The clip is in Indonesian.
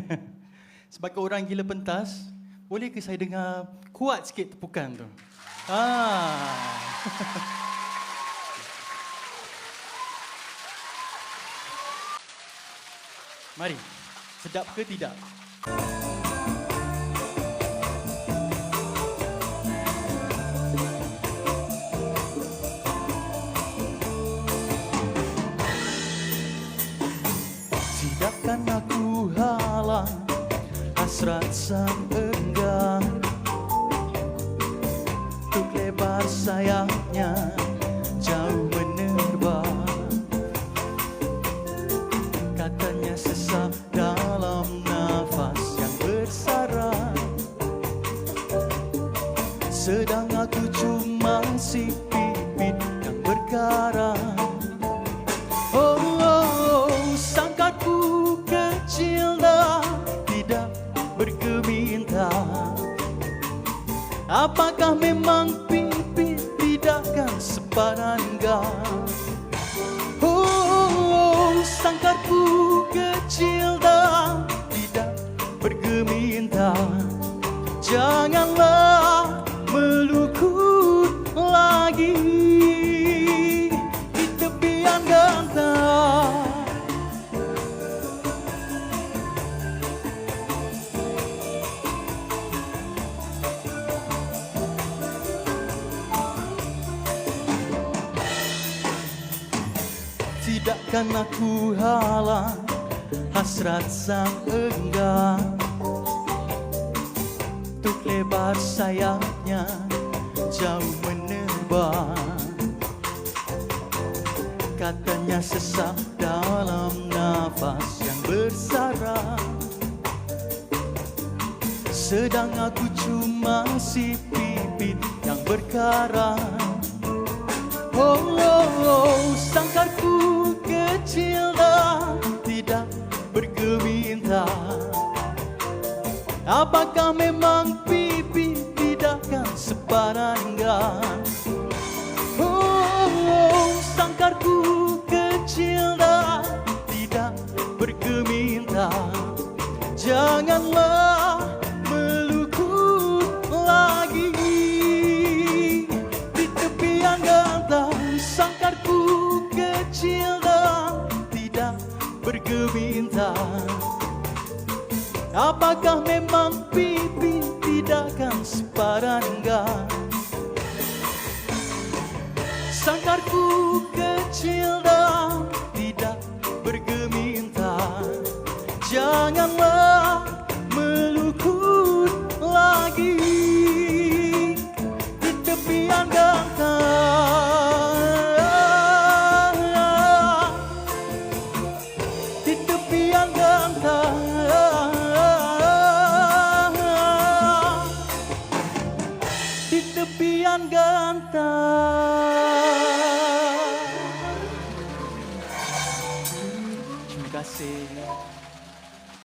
Sebagai orang gila pentas, boleh ke saya dengar kuat sikit tepukan tu? Ah. Mari, sedap ke tidak? Sayapnya jauh menerbang Katanya sesak dalam nafas yang bersarang Sedang aku cuma si pipit yang berkarang Oh, oh, sangkatku kecil tidak berkebintang Apakah memang pipit kang sa barangay. Tidakkan aku halang hasrat sang enggan. Tuk lebar sayapnya jauh menerbang Katanya sesak dalam nafas yang bersarang Sedang aku cuma si pipit yang berkarang Oh, oh, oh sangkarku Apakah memang pipi tidakkan sepananggan Oh, oh sangkarku kecil dan tidak bergemintang Janganlah melukut lagi. Di tepian gantang sangkarku kecil dan tidak bergemintang Apakah memang pipi tidakkan sepadan Sangkarku kecil dan tidak bergemintang 살았다. 김가씨.